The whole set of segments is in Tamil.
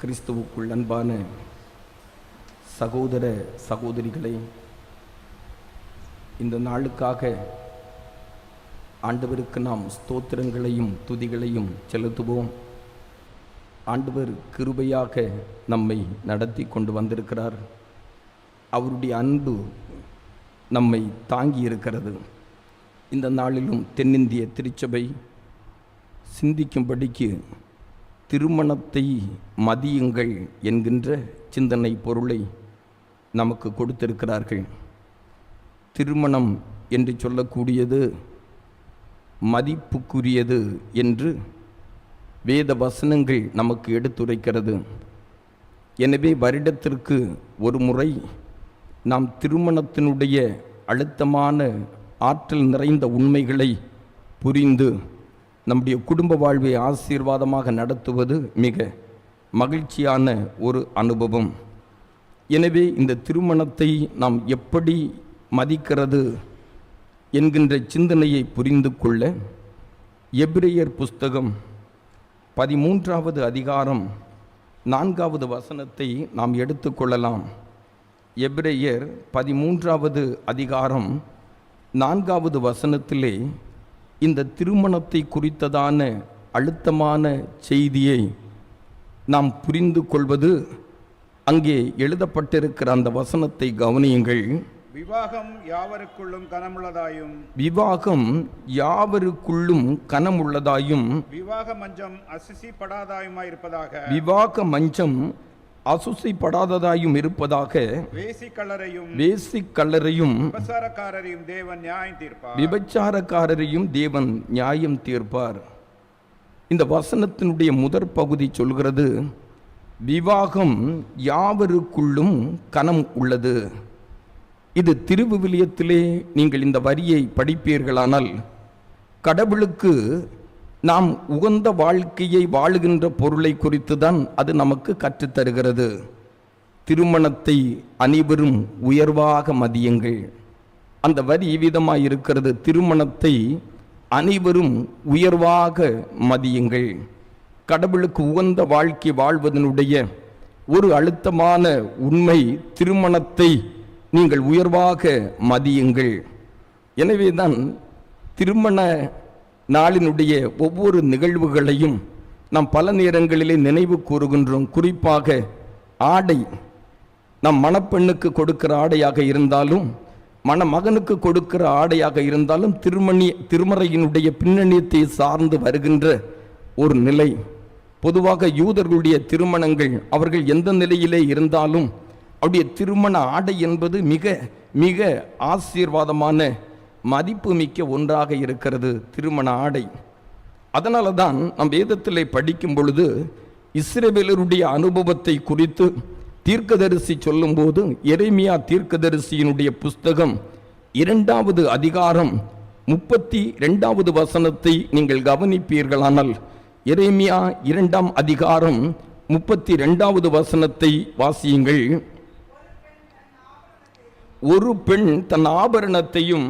கிறிஸ்துவுக்குள் அன்பான சகோதர சகோதரிகளை இந்த நாளுக்காக ஆண்டவருக்கு நாம் ஸ்தோத்திரங்களையும் துதிகளையும் செலுத்துவோம். ஆண்டவர் கிருபையாக நம்மை நடத்தி கொண்டு வந்திருக்கிறார். அவருடைய அன்பு நம்மை தாங்கி இருக்கிறது. இந்த நாளிலும் தென்னிந்திய திருச்சபை சிந்திக்கும்படிக்கு திருமணத்தை மதியுங்கள் என்கின்ற சிந்தனை பொருளை நமக்கு கொடுத்திருக்கிறார்கள். திருமணம் என்று சொல்லக்கூடியது மதிப்புக்குரியது என்று வேத வசனங்கள் நமக்கு எடுத்துரைக்கிறது. எனவே வருடத்திற்கு ஒரு முறை நாம் திருமணத்தினுடைய அழுத்தமான ஆற்றல் நிறைந்த உண்மைகளை புரிந்து நம்முடைய குடும்ப வாழ்வை ஆசீர்வாதமாக நடத்துவது மிக மகிழ்ச்சியான ஒரு அனுபவம். எனவே இந்த திருமணத்தை நாம் எப்படி மதிக்கிறது என்கின்ற சிந்தனையை புரிந்து கொள்ள எபிரேயர் புஸ்தகம் பதிமூன்றாவது அதிகாரம் நான்காவது வசனத்தை நாம் எடுத்துக்கொள்ளலாம் எபிரேயர் பதிமூன்றாவது அதிகாரம் நான்காவது வசனத்திலே இந்த திருமணத்தை குறித்ததான அழுத்தமான செய்தியை நாம் புரிந்து கொள்வது அங்கே எழுதப்பட்டிருக்கிற அந்த வசனத்தை கவனியுங்கள். விவாகம் யாவருக்குள்ளும் கனமுள்ளதாயும் விவாகம் யாவருக்குள்ளும் கனமுள்ளதாயும் விவாக மஞ்சம் அசிசிப்படாதாயுமாயிருப்பதாக விவாக மஞ்சம் அசுசைப்படாததாயும் இருப்பதாக வேசி கல்லறையும் வேசிக் கல்லறையும் உபசாரக்காரரையும் தேவன் நியாயம் தீர்ப்பார். விபச்சாரக்காரரையும் தேவன் நியாயம் தீர்ப்பார். இந்த வசனத்தினுடைய முதற் பகுதி சொல்கிறது விவாகம் யாவருக்குள்ளும் கனம் உள்ளது. இது திருவிவிலியத்திலே நீங்கள் இந்த வரியை படிப்பீர்களானால் கடவுளுக்கு நாம் உகந்த வாழ்க்கையை வாழுகின்ற பொருளை குறித்து தான் அது நமக்கு கற்றுத்தருகிறது. திருமணத்தை அனைவரும் உயர்வாக மதியுங்கள். அந்த வரி விதமாக இருக்கிறது திருமணத்தை அனைவரும் உயர்வாக மதியுங்கள். கடவுளுக்கு உகந்த வாழ்க்கை வாழ்வதனுடைய ஒரு அழுத்தமான உண்மை திருமணத்தை நீங்கள் உயர்வாக மதியுங்கள். எனவேதான் திருமண நாளினுடைய ஒவ்வொரு நிகழ்வுகளையும் நாம் பல நேரங்களிலே நினைவு கூறுகின்றோம். குறிப்பாக ஆடை நம் மணப்பெண்ணுக்கு கொடுக்கிற ஆடையாக இருந்தாலும் மணமகனுக்கு கொடுக்கிற ஆடையாக இருந்தாலும் திருமணி திருமறையினுடைய பின்னணியத்தை சார்ந்து வருகின்ற ஒரு நிலை. பொதுவாக யூதர்களுடைய திருமணங்கள் அவர்கள் எந்த நிலையிலே இருந்தாலும் அவருடைய திருமண ஆடை என்பது மிக மிக ஆசீர்வாதமான மதிப்புமிக்க ஒன்றாக இருக்கிறது திருமண ஆடை. அதனால தான் நம் வேதத்தில் படிக்கும் பொழுது இஸ்ரேவேலருடைய அனுபவத்தை குறித்து தீர்க்கதரிசி சொல்லும்போது எரேமியா தீர்க்கதரிசியினுடைய புஸ்தகம் இரண்டாவது அதிகாரம் முப்பத்தி ரெண்டாவது வசனத்தை நீங்கள் கவனிப்பீர்களானால் எரேமியா இரண்டாம் அதிகாரம் முப்பத்தி ரெண்டாவது வசனத்தை வாசியுங்கள். ஒரு பெண் தன் ஆபரணத்தையும்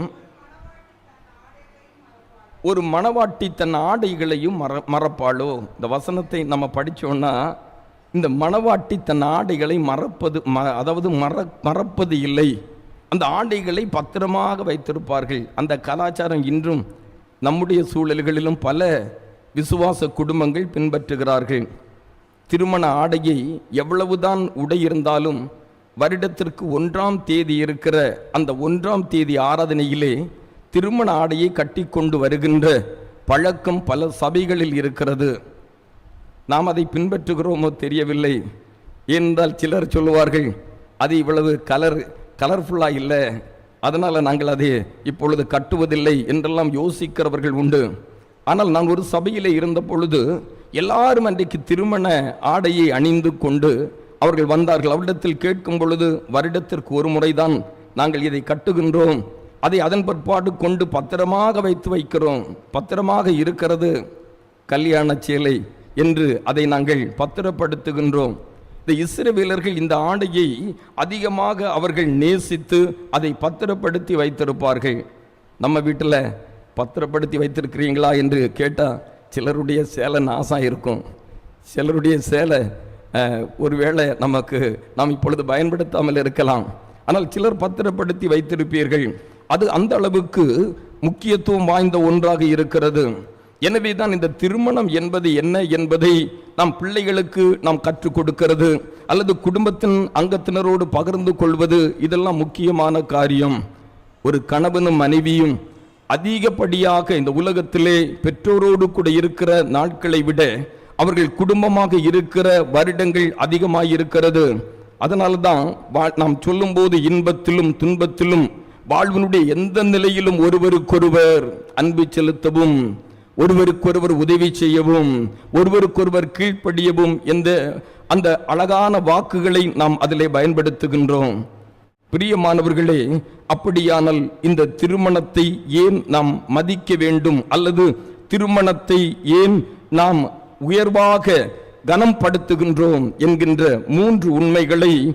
ஒரு மணவாட்டி தன் ஆடைகளையும் மற மறப்பாளோ? இந்த வசனத்தை நம்ம படித்தோன்னா இந்த மணவாட்டி தன் ஆடைகளை மறப்பது ம அதாவது மற மறப்பது இல்லை. அந்த ஆடைகளை பத்திரமாக வைத்திருப்பார்கள். அந்த கலாச்சாரம் இன்றும் நம்முடைய சூழல்களிலும் பல விசுவாச குடும்பங்கள் பின்பற்றுகிறார்கள். திருமண ஆடையை எவ்வளவுதான் உடை இருந்தாலும் வருடத்திற்கு ஒன்றாம் தேதி இருக்கிற அந்த ஒன்றாம் தேதி ஆராதனையிலே திருமண ஆடையை கட்டிக்கொண்டு வருகின்ற பழக்கம் பல சபைகளில் இருக்கிறது. நாம் அதை பின்பற்றுகிறோமோ தெரியவில்லை. ஏனென்றால் சிலர் சொல்லுவார்கள் அது இவ்வளவு கலர் கலர்ஃபுல்லாக இல்லை. அதனால் நாங்கள் அதை இப்பொழுது கட்டுவதில்லை என்றெல்லாம் யோசிக்கிறவர்கள் உண்டு. ஆனால் நான் ஒரு சபையில் இருந்த பொழுது எல்லாரும் அன்றைக்கு திருமண ஆடையை அணிந்து கொண்டு அவர்கள் வந்தார்கள். அவரிடத்தில் கேட்கும் பொழுது வருடத்திற்கு ஒரு முறைதான் நாங்கள் இதை கட்டுகின்றோம். அதை அதன் பிற்பாடு கொண்டு பத்திரமாக வைத்து வைக்கிறோம். பத்திரமாக இருக்கிறது கல்யாண சேலை என்று அதை நாங்கள் பத்திரப்படுத்துகின்றோம். இந்த இஸ்ரவேலர்கள் இந்த ஆடையை அதிகமாக அவர்கள் நேசித்து அதை பத்திரப்படுத்தி வைத்திருப்பார்கள். நம்ம வீட்டில் பத்திரப்படுத்தி வைத்திருக்கிறீங்களா என்று கேட்டால் சிலருடைய சேலை நாசம் இருக்கும். சிலருடைய சேலை ஒருவேளை நமக்கு நாம் இப்பொழுது பயன்படுத்தாமல் இருக்கலாம். ஆனால் சிலர் பத்திரப்படுத்தி வைத்திருப்பீர்கள். அது அந்த அளவுக்கு முக்கியத்துவம் வாய்ந்த ஒன்றாக இருக்கிறது. எனவே தான் இந்த திருமணம் என்பது என்ன என்பதை நாம் பிள்ளைகளுக்கு நாம் கற்றுக் கொடுக்கிறது. அல்லது குடும்பத்தின் அங்கத்தினரோடு பகிர்ந்து கொள்வது இதெல்லாம் முக்கியமான காரியம். ஒரு கணவனும் மனைவியும் அதிகப்படியாக இந்த உலகத்திலே பெற்றோரோடு கூட இருக்கிற நாட்களை விட அவர்கள் குடும்பமாக இருக்கிற வருடங்கள் அதிகமாக இருக்கிறது அதனால தான் வா- நாம் சொல்லும்போது இன்பத்திலும் துன்பத்திலும் வாழ்வினுடைய எந்த நிலையிலும் ஒருவருக்கொருவர் அன்பு செலுத்தவும் ஒருவருக்கொருவர் உதவி செய்யவும் ஒருவருக்கொருவர் கீழ்ப்படியவும் எந்த அந்த அழகான வாக்குகளை நாம் அதிலே பயன்படுத்துகின்றோம். பிரியமானவர்களே அப்படியானால் இந்த திருமணத்தை ஏன் நாம் மதிக்க வேண்டும்? அல்லது திருமணத்தை ஏன் நாம் உயர்வாக கனம் படுத்துகின்றோம் என்கின்ற மூன்று உண்மைகளை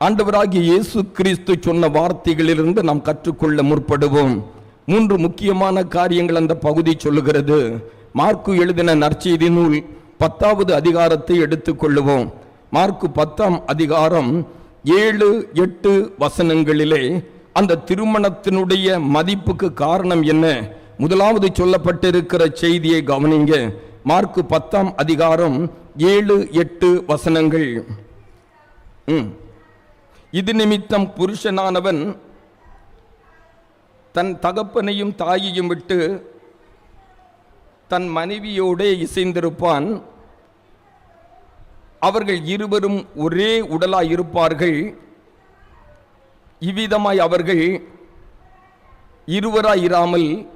ஆண்டவராகிய இயேசு கிறிஸ்து சொன்ன வார்த்தைகளிலிருந்து நாம் கற்றுக்கொள்ள முற்படுவோம். மூன்று முக்கியமான காரியங்கள் அந்த பகுதி சொல்லுகிறது. மார்க்கு எழுதின நற்செய்தி நூல் பத்தாவது அதிகாரத்தை எடுத்துக்கொள்ளுவோம் மார்க்கு பத்தாம் அதிகாரம் ஏழு எட்டு வசனங்களிலே அந்த திருமணத்தினுடைய மதிப்புக்கு காரணம் என்ன? முதலாவது சொல்லப்பட்டிருக்கிற செய்தியை கவனிங்க. மார்க்கு பத்தாம் அதிகாரம் ஏழு எட்டு வசனங்கள். ம். இது நிமித்தம் புருஷனானவன் தன் தகப்பனையும் தாயையும் விட்டு தன் மனைவியோடே இசைந்திருப்பான். அவர்கள் இருவரும் ஒரே உடலாய் இருப்பார்கள் இவ்விதமாய் அவர்கள் இருவராய் இராமல்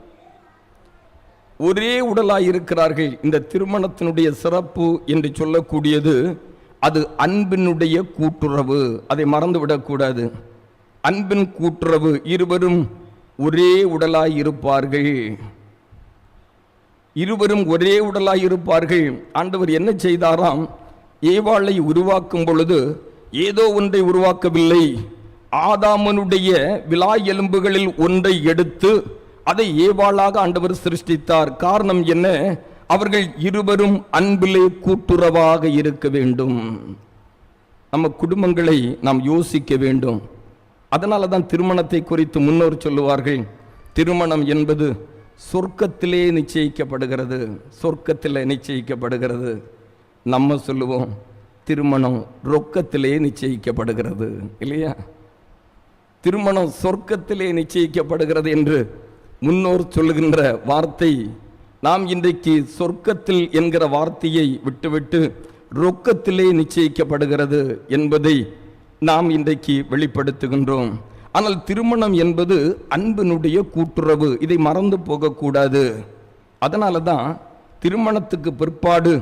ஒரே உடலாய் இருக்கிறார்கள் இந்த திருமணத்தினுடைய சிறப்பு என்று சொல்லக்கூடியது அது அன்பினுடைய கூட்டுறவு. அதை மறந்துவிடக்கூடாது அன்பின் கூட்டுறவு இருவரும் ஒரே உடலாய் இருப்பார்கள். இருவரும் ஒரே உடலாய் இருப்பார்கள். ஆண்டவர் என்ன செய்தாராம்? ஏவாளை உருவாக்கும் பொழுது ஏதோ ஒன்றை உருவாக்கவில்லை. ஆதாமனுடைய விழா எலும்புகளில் ஒன்றை எடுத்து அதை ஏவாளாக ஆண்டவர் சிருஷ்டித்தார். காரணம் என்ன? அவர்கள் இருவரும் அன்பிலே கூட்டுறவாக இருக்க வேண்டும். நம்ம குடும்பங்களை நாம் யோசிக்க வேண்டும். அதனால தான் திருமணத்தை குறித்து முன்னோர் சொல்லுவார்கள். திருமணம் என்பது சொர்க்கத்திலே நிச்சயிக்கப்படுகிறது. சொர்க்கத்தில் நிச்சயிக்கப்படுகிறது. நம்ம சொல்லுவோம் திருமணம் ரொக்கத்திலே நிச்சயிக்கப்படுகிறது. இல்லையா? திருமணம் சொர்க்கத்திலே நிச்சயிக்கப்படுகிறது என்று முன்னோர் சொல்லுகின்ற வார்த்தை நாம் இன்றைக்கு சொர்க்கத்தில் என்கிற வார்த்தையை விட்டுவிட்டு ரொக்கத்திலே நிச்சயிக்கப்படுகிறது என்பதை நாம் இன்றைக்கு வெளிப்படுத்துகின்றோம். ஆனால் திருமணம் என்பது அன்பினுடைய கூட்டுறவு இதை மறந்து போகக்கூடாது. அதனால தான் திருமணத்துக்கு பிற்பாடு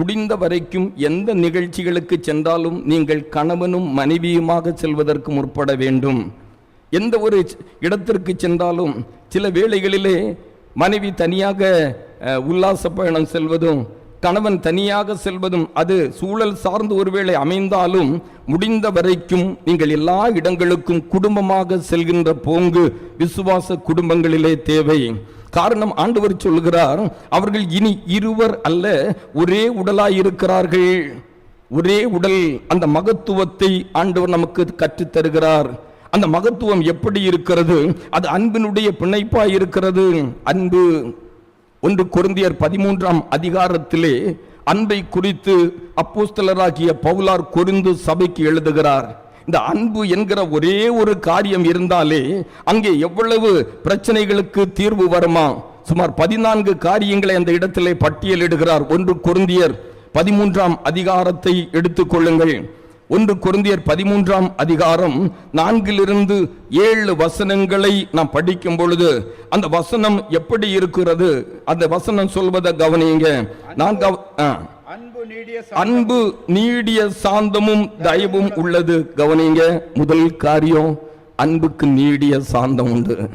முடிந்த வரைக்கும் எந்த நிகழ்ச்சிகளுக்கு சென்றாலும் நீங்கள் கணவனும் மனைவியுமாக செல்வதற்கு முற்பட வேண்டும். எந்த ஒரு இடத்திற்கு சென்றாலும் சில வேளைகளிலே மனைவி தனியாக உல்லாச பயணம் செல்வதும் கணவன் தனியாக செல்வதும் அது சூழல் சார்ந்து ஒருவேளை அமைந்தாலும் முடிந்த வரைக்கும் நீங்கள் எல்லா இடங்களுக்கும் குடும்பமாக செல்கின்ற போங்கு விசுவாச குடும்பங்களிலே தேவை. காரணம் ஆண்டவர் சொல்கிறார் அவர்கள் இனி இருவர் அல்ல ஒரே உடலாய் இருக்கிறார்கள் ஒரே உடல் அந்த மகத்துவத்தை ஆண்டவர் நமக்கு கற்றுத் தருகிறார் அந்த மகத்துவம் எப்படி இருக்கிறது? அது அன்பினுடைய பிணைப்பாய் இருக்கிறது. அன்பு ஒன்று குருந்தியர் பதிமூன்றாம் அதிகாரத்திலே அன்பை குறித்து அப்போஸ்தலராகிய பவுலார் கொரிந்து சபைக்கு எழுதுகிறார். இந்த அன்பு என்கிற ஒரே ஒரு காரியம் இருந்தாலே அங்கே எவ்வளவு பிரச்சனைகளுக்கு தீர்வு வருமா? சுமார் பதினான்கு காரியங்களை அந்த இடத்திலே பட்டியலிடுகிறார் ஒன்று குருந்தியர் பதிமூன்றாம் அதிகாரத்தை எடுத்துக்கொள்ளுங்கள் ஒன்று கொரிந்தியர் பதிமூன்றாம் அதிகாரம் நான்கிலிருந்து ஏழு வசனங்களை நாம் படிக்கும் பொழுது அந்த வசனம் எப்படி இருக்கிறது? அந்த வசனம் சொல்வதை கவனிங்க நான் அன்பு நீடிய சாந்தமும் தயவும் உள்ளது. கவனிங்க முதல் காரியம் அன்புக்கு நீடிய சாந்தம் உண்டு.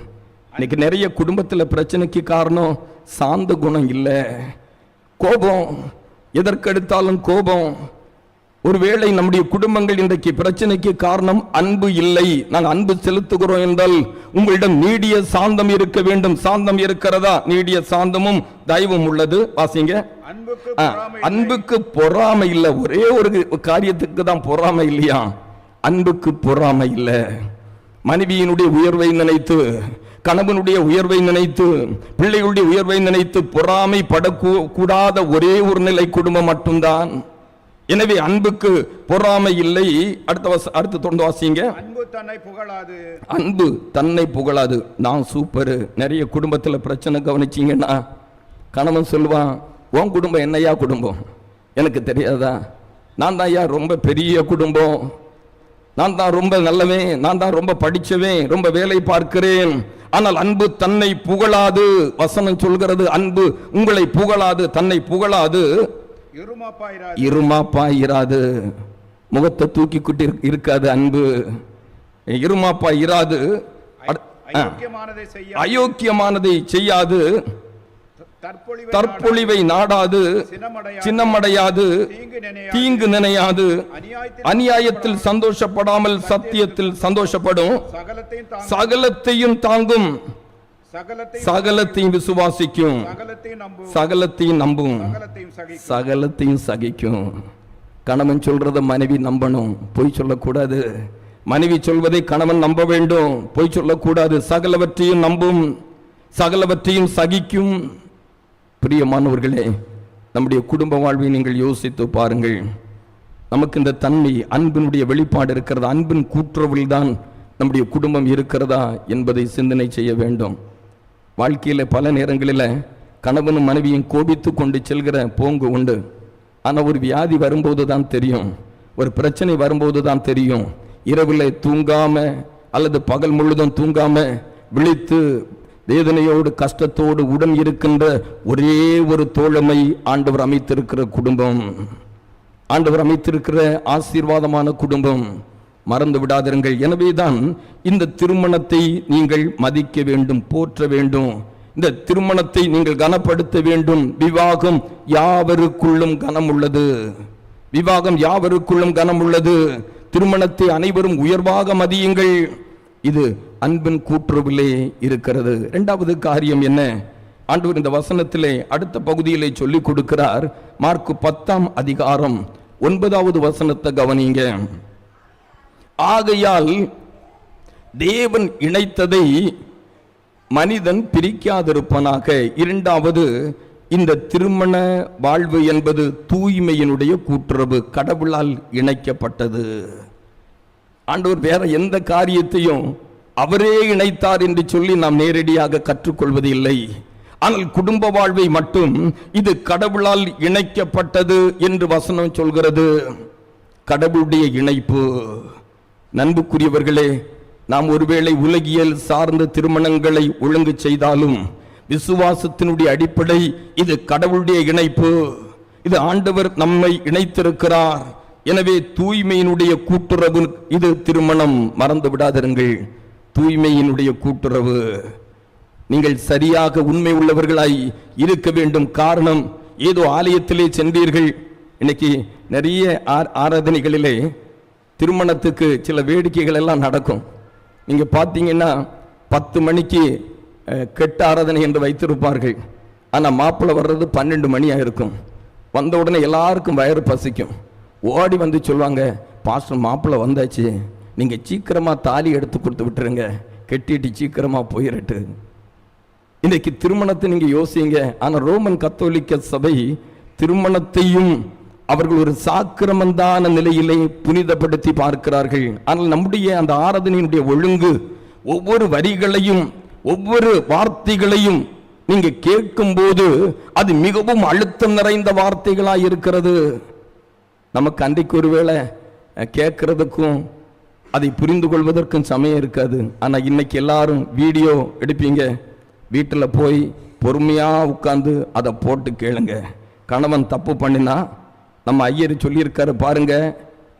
இன்னைக்கு நிறைய குடும்பத்துல பிரச்சனைக்கு காரணம் சாந்த குணம் இல்லை. கோபம். எதற்கெடுத்தாலும் கோபம். ஒருவேளை நம்முடைய குடும்பங்கள் இன்றைக்கு பிரச்சனைக்கு காரணம் அன்பு இல்லை. நாங்கள் அன்பு செலுத்துகிறோம் என்றால் உங்களிடம் நீடிய சாந்தம் இருக்க வேண்டும். சாந்தம் இருக்கிறதா? நீடிய சாந்தமும் தயவும் உள்ளது. வாசிங்க. அன்புக்கு பொறாமை இல்ல. ஒரே ஒரு காரியத்துக்கு தான் பொறாமை இல்லையா? அன்புக்கு பொறாமை இல்ல. மனைவியினுடைய உயர்வை நினைத்து கணவனுடைய உயர்வை நினைத்து பிள்ளைகளுடைய உயர்வை நினைத்து பொறாமை படக்கூடாத ஒரே ஒரு நிலை குடும்பம் மட்டும்தான். எனவே அன்புக்கு பொறாமை இல்லை. அடுத்த வச அடுத்த தொடர்ந்து வாசிங்க. அன்பு தன்னை புகழாது. அன்பு தன்னை புகழாது. நான் சூப்பரு. நிறைய குடும்பத்தில் பிரச்சனை கவனிச்சீங்கன்னா கணவன் சொல்லுவான் உன் குடும்பம் என்னையா குடும்பம்? எனக்கு தெரியாதா? நான் தான் ஐயா ரொம்ப பெரிய குடும்பம்? நான் தான் ரொம்ப நல்லவன். நான் தான் ரொம்ப படிச்சவன். ரொம்ப வேலை பார்க்கிறேன். ஆனால் அன்பு தன்னை புகழாது. வசனம் சொல்கிறது அன்பு உங்களை புகழாது தன்னை புகழாது. இருமாப்பா இராது முகத்தை தூக்கிக்கிட்டு இருக்- இருக்காது அன்பு. இருமாப்பா இராது. அயோக்கியமானதை செய்ய அயோக்கியமானதை செய்யாது. தற்பொழிவை நாடாது. சின்னமடையாது. தீங்கு நினையாது. அநியாயத்தில் சந்தோஷப்படாமல் சத்தியத்தில் சந்தோஷப்படும். சகலத்தையும் தாங்கும். சகலத்தையும் விசுவாசிக்கும். சகலத்தையும் நம்பும் சகலத்தையும் சகிக்கும். கணவன் சொல்றத மனைவி நம்பணும். பொய் சொல்லக்கூடாது. மனைவி சொல்வதை கணவன் நம்ப வேண்டும். பொய் சொல்லக்கூடாது. சகலவற்றையும் நம்பும். சகலவற்றையும் சகிக்கும். பிரியமானவர்களே நம்முடைய குடும்ப வாழ்வை நீங்கள் யோசித்து பாருங்கள். நமக்கு இந்த தன்மை அன்பினுடைய வெளிப்பாடு இருக்கிறதா? அன்பின் கூட்டுறவில் தான் நம்முடைய குடும்பம் இருக்கிறதா என்பதை சிந்தனை செய்ய வேண்டும். வாழ்க்கையில் பல நேரங்களில் கணவனும் மனைவியும் கோபித்து கொண்டு செல்கிற போங்கு உண்டு. ஆனால் ஒரு வியாதி வரும்போது தான் தெரியும். ஒரு பிரச்சனை வரும்போது தான் தெரியும். இரவில் தூங்காமல் அல்லது பகல் முழுதும் தூங்காமல் விழித்து வேதனையோடு கஷ்டத்தோடு உடன் இருக்கின்ற ஒரே ஒரு தோழமை ஆண்டவர் அமைத்திருக்கிற குடும்பம். ஆண்டவர் அமைத்திருக்கிற ஆசீர்வாதமான குடும்பம். மறந்து விடாதிருங்கள். எனவேதான் இந்த திருமணத்தை நீங்கள் மதிக்க வேண்டும் போற்ற வேண்டும். இந்த திருமணத்தை நீங்கள் கனப்படுத்த வேண்டும். விவாகம் யாவருக்குள்ளும் கனம் உள்ளது விவாகம் யாவருக்குள்ளும் கனம் உள்ளது திருமணத்தை அனைவரும் உயர்வாக மதியுங்கள். இது அன்பின் கூற்றுவிலே இருக்கிறது. இரண்டாவது காரியம் என்ன? ஆண்டவர் இந்த வசனத்திலே அடுத்த பகுதியிலே சொல்லிக் கொடுக்கிறார். மார்க்கு பத்தாம் அதிகாரம் ஒன்பதாவது வசனத்தை கவனிங்க. ஆகையால் தேவன் இணைத்ததை மனிதன் பிரிக்காதிருப்பனாக. இரண்டாவது இந்த திருமண வாழ்வு என்பது தூய்மையினுடைய கூட்டுறவு கடவுளால் இணைக்கப்பட்டது. ஆண்டவர் வேற எந்த காரியத்தையும் அவரே இணைத்தார் என்று சொல்லி நாம் நேரடியாக கற்றுக்கொள்வது இல்லை ஆனால் குடும்ப வாழ்வை மட்டும் இது கடவுளால் இணைக்கப்பட்டது என்று வசனம் சொல்கிறது. கடவுளுடைய இணைப்பு. நண்புக்குரியவர்களே நாம் ஒருவேளை உலகியல் சார்ந்த திருமணங்களை ஒழுங்கு செய்தாலும் விசுவாசத்தினுடைய அடிப்படை இது கடவுளுடைய இணைப்பு. இது ஆண்டவர் நம்மை இணைத்திருக்கிறார். எனவே தூய்மையினுடைய கூட்டுறவு இது திருமணம். மறந்து விடாதிருங்கள். தூய்மையினுடைய கூட்டுறவு. நீங்கள் சரியாக உண்மை உள்ளவர்களாய் இருக்க வேண்டும். காரணம் ஏதோ ஆலயத்திலே சென்றீர்கள். இன்னைக்கு நிறைய ஆர்- ஆராதனைகளிலே திருமணத்துக்கு சில வேடிக்கைகள் எல்லாம் நடக்கும். நீங்கள் பார்த்தீங்கன்னா பத்து மணிக்கு கெட்ட ஆராதனை என்று வைத்திருப்பார்கள். ஆனால் மாப்பிள்ளை வர்றது பன்னெண்டு மணியாக இருக்கும். வந்த உடனே எல்லாருக்கும் வயிறு பசிக்கும். ஓடி வந்து சொல்லுவாங்க பாஸ்டர் மாப்பிள்ளை வந்தாச்சு. நீங்கள் சீக்கிரமாக தாலி எடுத்து கொடுத்து விட்டுருங்க. கெட்டிட்டு சீக்கிரமாக போயிடட்டு இன்றைக்கு திருமணத்தை நீங்கள் யோசிங்க. ஆனால் ரோமன் கத்தோலிக்க சபை திருமணத்தையும் அவர்கள் ஒரு சாக்கிரமந்தான நிலையிலே புனிதப்படுத்தி பார்க்கிறார்கள். ஆனால் நம்முடைய அந்த ஆராதனையினுடைய ஒழுங்கு ஒவ்வொரு வரிகளையும் ஒவ்வொரு வார்த்தைகளையும் நீங்க கேட்கும்போது அது மிகவும் அழுத்தம் நிறைந்த வார்த்தைகளாக இருக்கிறது. நமக்கு அன்றைக்கு ஒருவேளை கேட்கறதுக்கும் அதை புரிந்து கொள்வதற்கும் சமயம் இருக்காது. ஆனால் இன்னைக்கு எல்லாரும் வீடியோ எடுப்பீங்க. வீட்டில் போய் பொறுமையாக உட்காந்து அதை போட்டு கேளுங்க. கணவன் தப்பு பண்ணினா நம்ம ஐயர் சொல்லியிருக்காரு பாருங்க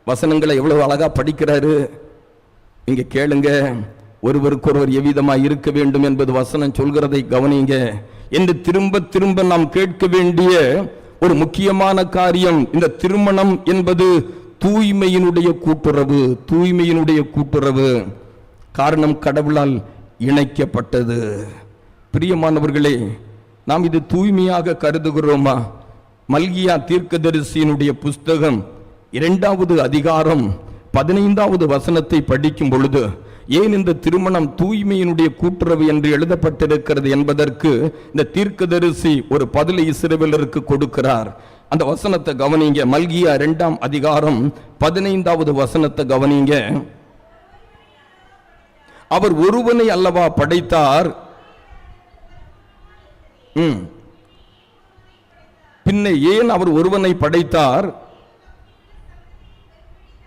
வசனங்களை எவ்வளவு அழகா படிக்கிறாரு. நீங்கள் கேளுங்க ஒருவருக்கொருவர் எவ்விதமாக இருக்க வேண்டும் என்பது வசனம் சொல்கிறதை கவனிங்க. என்று திரும்ப திரும்ப நாம் கேட்க வேண்டிய ஒரு முக்கியமான காரியம் இந்த திருமணம் என்பது தூய்மையினுடைய கூட்டுறவு தூய்மையினுடைய கூட்டுறவு. காரணம் கடவுளால் இணைக்கப்பட்டது. பிரியமானவர்களே நாம் இது தூய்மையாக கருதுகிறோமா? மல்கியா தீர்க்கதரிசியினுடைய புஸ்தகம் இரண்டாவது அதிகாரம் பதினைந்தாவது வசனத்தை படிக்கும் பொழுது ஏன் இந்த திருமணம் தூய்மையினுடைய கூட்டுறவு என்று எழுதப்பட்டிருக்கிறது என்பதற்கு இந்த தீர்க்கதரிசி ஒரு பதிலை இஸ்ரவேலருக்கு கொடுக்கிறார். அந்த வசனத்தை கவனிங்க. மல்கியா இரண்டாம் அதிகாரம் பதினைந்தாவது வசனத்தை கவனிங்க. அவர் ஒருவனை அல்லவா படைத்தார்? ம். பின்ன ஏன் அவர் ஒருவனை படைத்தார்?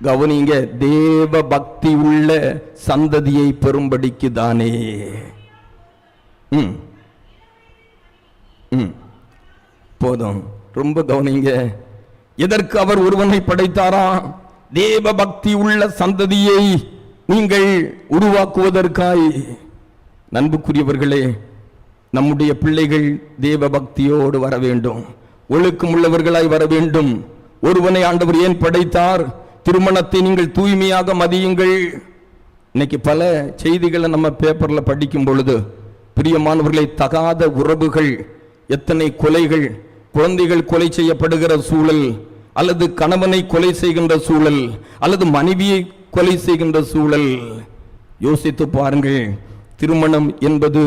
கவனிங்க தேவ பக்தி உள்ள சந்ததியை பெறும்படிக்கு தானே. போதும். ரொம்ப கவனிங்க. எதற்கு அவர் ஒருவனை படைத்தாரா? தேவ பக்தி உள்ள சந்ததியை நீங்கள் உருவாக்குவதற்காய். நண்புக்குரியவர்களே நம்முடைய பிள்ளைகள் தேவ பக்தியோடு வர வேண்டும். ஒழுக்கம் உள்ளவர்களாய் வர வேண்டும். ஒருவனை ஆண்டவர் ஏன் படைத்தார்? திருமணத்தை நீங்கள் தூய்மையாக மதியுங்கள். இன்னைக்கு பல செய்திகளை நம்ம பேப்பரில் படிக்கும் பொழுது பிரியமானவர்களை தகாத உறவுகள் எத்தனை கொலைகள் குழந்தைகள் கொலை செய்யப்படுகிற சூழல் அல்லது கணவனை கொலை செய்கின்ற சூழல் அல்லது மனைவியை கொலை செய்கின்ற சூழல். யோசித்து பாருங்கள் திருமணம் என்பது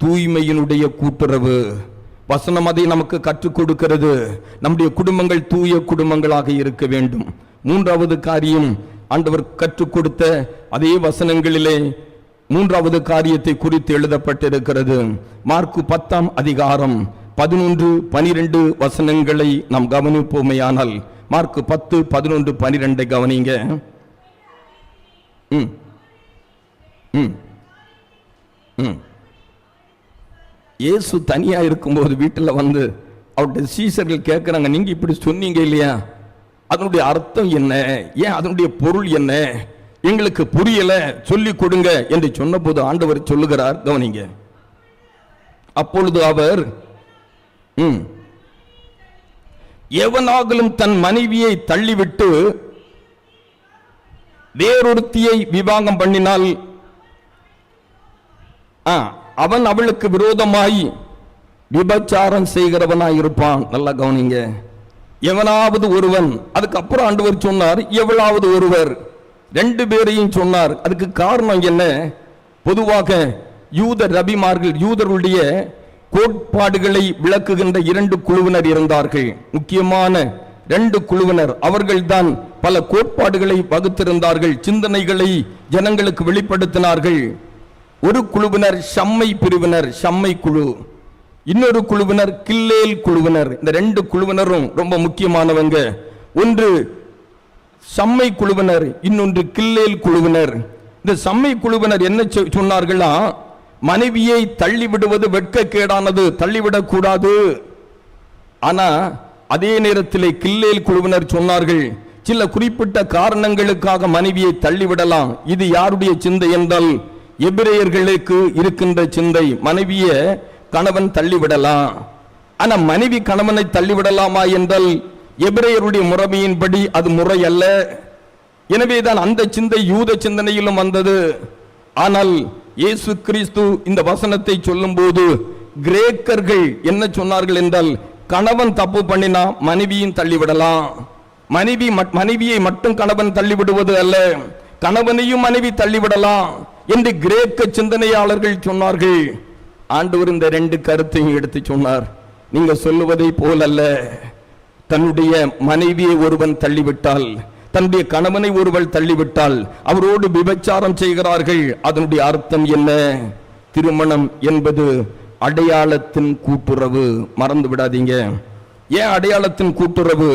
தூய்மையினுடைய கூட்டுறவு. வசனம் அதை நமக்கு கற்றுக் கொடுக்கிறது. நம்முடைய குடும்பங்கள் தூய குடும்பங்களாக இருக்க வேண்டும். மூன்றாவது காரியம் ஆண்டவர் கற்றுக் கொடுத்த அதே வசனங்களிலே மூன்றாவது காரியத்தை குறித்து எழுதப்பட்டிருக்கிறது. மார்க்கு பத்தாம் அதிகாரம் பதினொன்று பனிரெண்டு வசனங்களை நாம் கவனிப்போமையானால் மார்க்கு பத்து பதினொன்று பனிரெண்டை கவனிங்க. ம். ம். ம். இயேசு தனியா இருக்கும்போது வீட்டில் வந்து அவருடைய சீசர்கள் கேட்குறாங்க நீங்க இப்படி சொன்னீங்க இல்லையா? அதனுடைய அர்த்தம் என்ன? ஏன் அதனுடைய பொருள் என்ன? எங்களுக்கு புரியல சொல்லி கொடுங்க என்று சொன்னபோது ஆண்டவர் சொல்லுகிறார் கவனிங்க. அப்பொழுது அவர் ம், எவனாகலும் தன் மனைவியை தள்ளிவிட்டு வேறொருத்தியை விவாகம் பண்ணினால் ஆ, அவன் அவளுக்கு விரோதமாய் விபச்சாரம் செய்கிறவனாய் இருப்பான் நல்லா கவனிங்க. எவனாவது ஒருவன் அதுக்கப்புறம் ஆண்டவர் சொன்னார் எவளாவது ஒருவர். ரெண்டு பேரையும் சொன்னார். அதுக்கு காரணம் என்ன? பொதுவாக யூத ரபிமார்கள் யூதருடைய கோட்பாடுகளை விளக்குகின்ற இரண்டு குழுவினர் இருந்தார்கள். முக்கியமான ரெண்டு குழுவினர். அவர்கள்தான் பல கோட்பாடுகளை வகுத்திருந்தார்கள் சிந்தனைகளை ஜனங்களுக்கு வெளிப்படுத்தினார்கள். ஒரு குழுவினர் ஷம்மை பிரிவினர் சம்மை குழு இன்னொரு குழுவினர் கில்லேல் குழுவினர். இந்த ரெண்டு குழுவினரும் ரொம்ப முக்கியமானவங்க. ஒன்று சம்மை குழுவினர் இன்னொன்று கில்லேல் குழுவினர். இந்த சம்மை குழுவினர் என்ன சொ- சொன்னார்களா மனைவியை தள்ளிவிடுவது வெட்கக்கேடானது தள்ளிவிடக்கூடாது. ஆனா அதே நேரத்தில் கில்லேல் குழுவினர் சொன்னார்கள் சில குறிப்பிட்ட காரணங்களுக்காக மனைவியை தள்ளிவிடலாம். இது யாருடைய சிந்தை என்றால் எபிரேயர்களுக்கு இருக்கின்ற சிந்தை மனைவிய கணவன் தள்ளிவிடலாம். ஆனா மனைவி கணவனை தள்ளிவிடலாமா என்றால் எபிரேயருடைய முறைமையின்படி அது முறை அல்ல எனவேதான் அந்த சிந்தை யூத சிந்தனையிலும் வந்தது. ஆனால் இயேசு கிறிஸ்து இந்த வசனத்தை சொல்லும்போது கிரேக்கர்கள் என்ன சொன்னார்கள் என்றால் கணவன் தப்பு பண்ணினா மனைவியும் தள்ளிவிடலாம். மனைவி மட்- மனைவியை மட்டும் கணவன் தள்ளிவிடுவது அல்ல கணவனையும் மனைவி தள்ளிவிடலாம். என்று கிரேக்க சிந்தனையாளர்கள் சொன்னார்கள். ஆண்டவர் இந்த ரெண்டு கருத்தையும் எடுத்து சொன்னார். நீங்க சொல்லுவதை போலல்ல. தன்னுடைய மனைவியை ஒருவன் தள்ளிவிட்டால் தன்னுடைய கணவனை ஒருவள் தள்ளிவிட்டால் அவரோடு விபச்சாரம் செய்கிறார்கள். அதனுடைய அர்த்தம் என்ன? திருமணம் என்பது அடையாளத்தின் கூட்டுறவு. மறந்து விடாதீங்க. ஏன் அடையாளத்தின் கூட்டுறவு?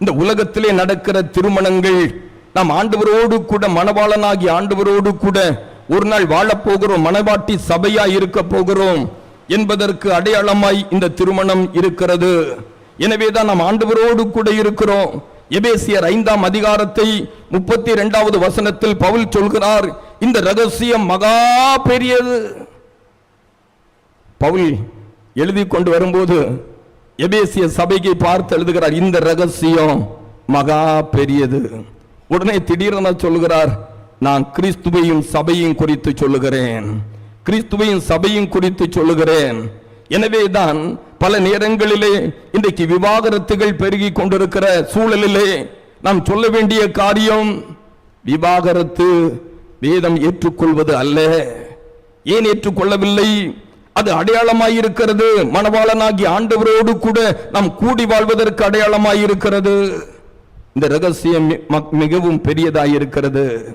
இந்த உலகத்திலே நடக்கிற திருமணங்கள் நாம் ஆண்டவரோடு கூட மணவாளனாகி ஆண்டவரோடு கூட ஒரு நாள் வாழப்போகிறோம் போகிறோம் சபையா இருக்க போகிறோம் என்பதற்கு அடையாளமாய் இந்த திருமணம் இருக்கிறது. எனவேதான் நாம் ஆண்டவரோடு கூட இருக்கிறோம். எபேசியர் ஐந்தாம் அதிகாரத்தை முப்பத்தி இரண்டாவது வசனத்தில் பவுல் சொல்கிறார் இந்த ரகசியம் மகா பெரியது. பவுல் எழுதி கொண்டு வரும்போது எபேசிய சபைக்கு பார்த்து எழுதுகிறார் இந்த ரகசியம் மகா பெரியது. உடனே திடீரென சொல்கிறார் நான் கிறிஸ்துவையும் சபையும் குறித்து சொல்லுகிறேன். கிறிஸ்துவையும் சபையும் குறித்து சொல்லுகிறேன். எனவேதான் பல நேரங்களிலே இன்றைக்கு விவாகரத்துகள் பெருகி கொண்டிருக்கிற சூழலிலே நாம் சொல்ல வேண்டிய காரியம் விவாகரத்து வேதம் ஏற்றுக்கொள்வது அல்ல. ஏன் ஏற்றுக்கொள்ளவில்லை? அது அடையாளமாயிருக்கிறது. மணவாளனாகி ஆண்டவரோடு கூட நாம் கூடி வாழ்வதற்கு அடையாளமாயிருக்கிறது. இந்த ரகசியம் மிகவும் பெரியதாயிருக்கிறது.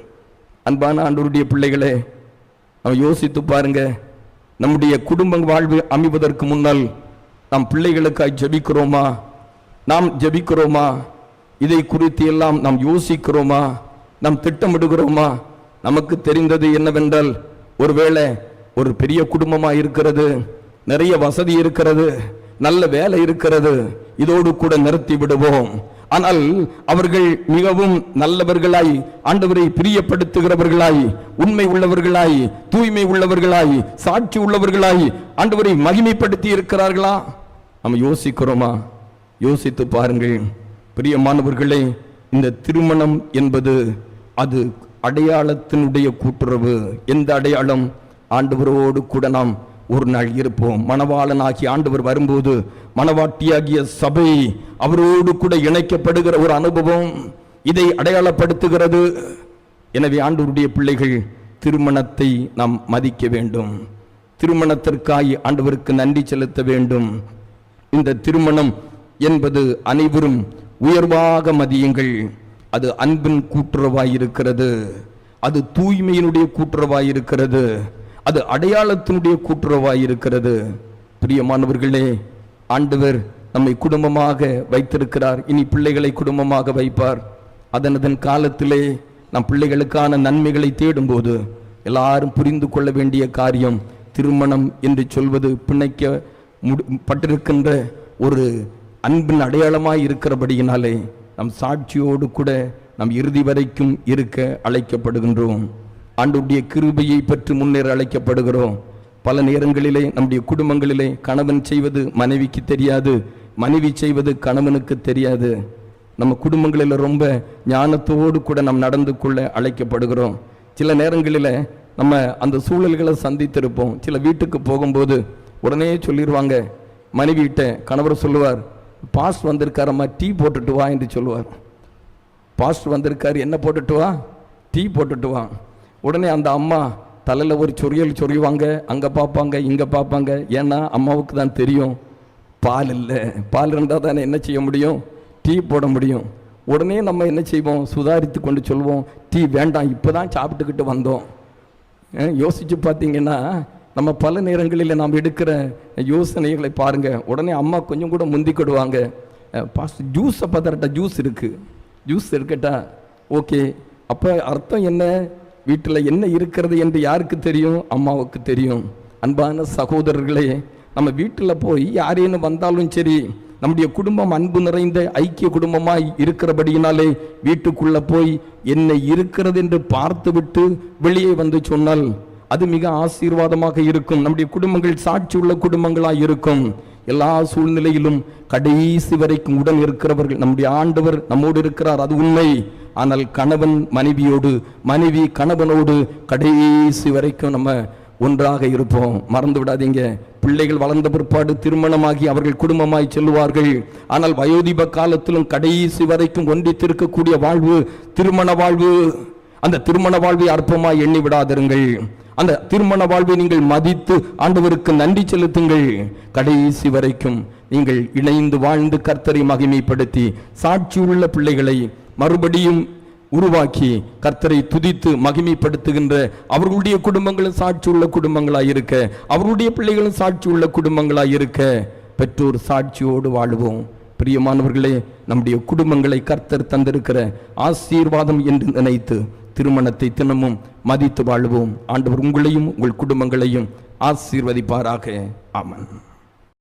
அன்பான ஆண்டவருடைய பிள்ளைகளே அவன் யோசித்து பாருங்க. நம்முடைய குடும்ப வாழ்வு அமைவதற்கு முன்னால் நாம் பிள்ளைகளுக்காய் ஜெபிக்கிறோமா? நாம் ஜெபிக்கிறோமா? இதை குறித்து எல்லாம் நாம் யோசிக்கிறோமா? நாம் திட்டமிடுகிறோமா? நமக்கு தெரிந்தது என்னவென்றால் ஒருவேளை ஒரு பெரிய குடும்பமாக இருக்கிறது நிறைய வசதி இருக்கிறது நல்ல வேலை இருக்கிறது இதோடு கூட நிறுத்தி விடுவோம். ஆனால் அவர்கள் மிகவும் நல்லவர்களாய் ஆண்டவரை பிரியப்படுத்துகிறவர்களாய் உண்மை உள்ளவர்களாய் தூய்மை உள்ளவர்களாய் சாட்சி உள்ளவர்களாய் ஆண்டவரை மகிமைப்படுத்தி இருக்கிறார்களா? நம்ம யோசிக்கிறோமா? யோசித்து பாருங்கள். பிரியமானவர்களே இந்த திருமணம் என்பது அது அடையாளத்தினுடைய கூட்டுறவு. எந்த அடையாளம்? ஆண்டவரோடு கூட நாம் ஒரு நாள் இருப்போம். மணவாளனாகி ஆண்டவர் வரும்போது மணவாட்டியாகிய சபை அவரோடு கூட இணைக்கப்படுகிற ஒரு அனுபவம் இதை அடையாளப்படுத்துகிறது. எனவே ஆண்டவருடைய பிள்ளைகள் திருமணத்தை நாம் மதிக்க வேண்டும். திருமணத்திற்காய் ஆண்டவருக்கு நன்றி செலுத்த வேண்டும். இந்த திருமணம் என்பது அனைவரும் உயர்வாக மதியுங்கள். அது அன்பின் கூட்டுறவாய் இருக்கிறது அது தூய்மையினுடைய கூட்டுறவாய் இருக்கிறது அது அடையாளத்தினுடைய கூட்டுறவாய் இருக்கிறது. பிரியமானவர்களே ஆண்டவர் நம்மை குடும்பமாக வைத்திருக்கிறார். இனி பிள்ளைகளை குடும்பமாக வைப்பார். அதனதன் காலத்திலே நம் பிள்ளைகளுக்கான நன்மைகளை தேடும்போது எல்லாரும் புரிந்து கொள்ள வேண்டிய காரியம் திருமணம் என்று சொல்வது பிணைக்க முடி- பட்டிருக்கின்ற ஒரு அன்பின் அடையாளமாய் இருக்கிறபடியினாலே நம் சாட்சியோடு கூட நம் இறுதி வரைக்கும் இருக்க அழைக்கப்படுகின்றோம். ஆண்டுடைய கிருபையை பெற்று முன்னேற அழைக்கப்படுகிறோம். பல நேரங்களிலே நம்முடைய குடும்பங்களிலே கணவன் செய்வது மனைவிக்கு தெரியாது மனைவி செய்வது கணவனுக்கு தெரியாது. நம்ம குடும்பங்களில் ரொம்ப ஞானத்தோடு கூட நாம் நடந்து கொள்ள அழைக்கப்படுகிறோம். சில நேரங்களில் நம்ம அந்த சூழல்களை சந்தித்திருப்போம். சில வீட்டுக்கு போகும்போது உடனே சொல்லிடுவாங்க மனைவிட்ட கணவர் சொல்லுவார் பாஸ்ட் வந்திருக்காரம்மா டீ போட்டுட்டு வா என்று சொல்லுவார். பாஸ்ட் வந்திருக்காரு என்ன போட்டுட்டு வா? டீ போட்டுட்டு வா. உடனே அந்த அம்மா தலையில் ஒரு சொரியல் சொறிவாங்க அங்கே பார்ப்பாங்க இங்கே பார்ப்பாங்க. ஏன்னா அம்மாவுக்கு தான் தெரியும் பால் இல்லை. பால் இருந்தால் தானே என்ன செய்ய முடியும்? டீ போட முடியும். உடனே நம்ம என்ன செய்வோம்? சுதாரித்து கொண்டு சொல்வோம் டீ வேண்டாம் இப்போ தான் சாப்பிட்டுக்கிட்டு வந்தோம். யோசித்து பார்த்தீங்கன்னா நம்ம பல நேரங்களில் நாம் எடுக்கிற யோசனைகளை பாருங்கள் உடனே அம்மா கொஞ்சம் கூட முந்திக்கிடுவாங்க. பாஸ்ட் ஜூஸை பார்த்துட்டா ஜூஸ் இருக்குது ஜூஸ் இருக்கட்டா? ஓகே. அப்போ அர்த்தம் என்ன? வீட்டில் என்ன இருக்கிறது என்று யாருக்கு தெரியும்? அம்மாவுக்கு தெரியும். அன்பான சகோதரர்களே நம்ம வீட்டில் போய் யாரேன்னு வந்தாலும் சரி நம்முடைய குடும்பம் அன்பு நிறைந்த ஐக்கிய குடும்பமாய் இருக்கிறபடியினாலே வீட்டுக்குள்ளே போய் என்ன இருக்கிறது என்று பார்த்துவிட்டு வெளியே வந்து சொன்னால் அது மிக ஆசீர்வாதமாக இருக்கும். நம்முடைய குடும்பங்கள் சாட்சி உள்ள குடும்பங்களாக இருக்கும். எல்லா சூழ்நிலையிலும் கடைசி வரைக்கும் உடன் இருக்கிறவர்கள் நம்முடைய ஆண்டவர் நம்மோடு இருக்கிறார் அது உண்மை. ஆனால் கணவன் மனைவியோடு மனைவி கணவனோடு கடைசி வரைக்கும் நம்ம ஒன்றாக இருப்போம். மறந்து விடாதீங்க. பிள்ளைகள் வளர்ந்த பிற்பாடு திருமணமாகி அவர்கள் குடும்பமாய் செல்வார்கள் ஆனால் வயோதிப காலத்திலும் கடைசி வரைக்கும் ஒன்றித்திருக்கக்கூடிய வாழ்வு திருமண வாழ்வு. அந்த திருமண வாழ்வை அற்பமாய் எண்ணி விடாதிருங்கள். அந்த திருமண வாழ்வை நீங்கள் மதித்து ஆண்டவருக்கு நன்றி செலுத்துங்கள். கடைசி வரைக்கும் நீங்கள் இணைந்து வாழ்ந்து கர்த்தரை மகிமைப்படுத்தி சாட்சியுள்ள பிள்ளைகளை மறுபடியும் உருவாக்கி கர்த்தரை துதித்து மகிமைப்படுத்துகின்ற அவர்களுடைய குடும்பங்களும் சாட்சி உள்ள குடும்பங்களாக இருக்க அவர்களுடைய பிள்ளைகளும் சாட்சி உள்ள குடும்பங்களாக இருக்க பெற்றோர் சாட்சியோடு வாழுவோம். பிரியமானவர்களே நம்முடைய குடும்பங்களை கர்த்தர் தந்திருக்கிற ஆசீர்வாதம் என்று நினைத்து திருமணத்தை தினமும் மதித்து வாழுவோம். ஆண்டவர் உங்களையும் உங்கள் குடும்பங்களையும் ஆசீர்வதிப்பாராக. ஆமன்.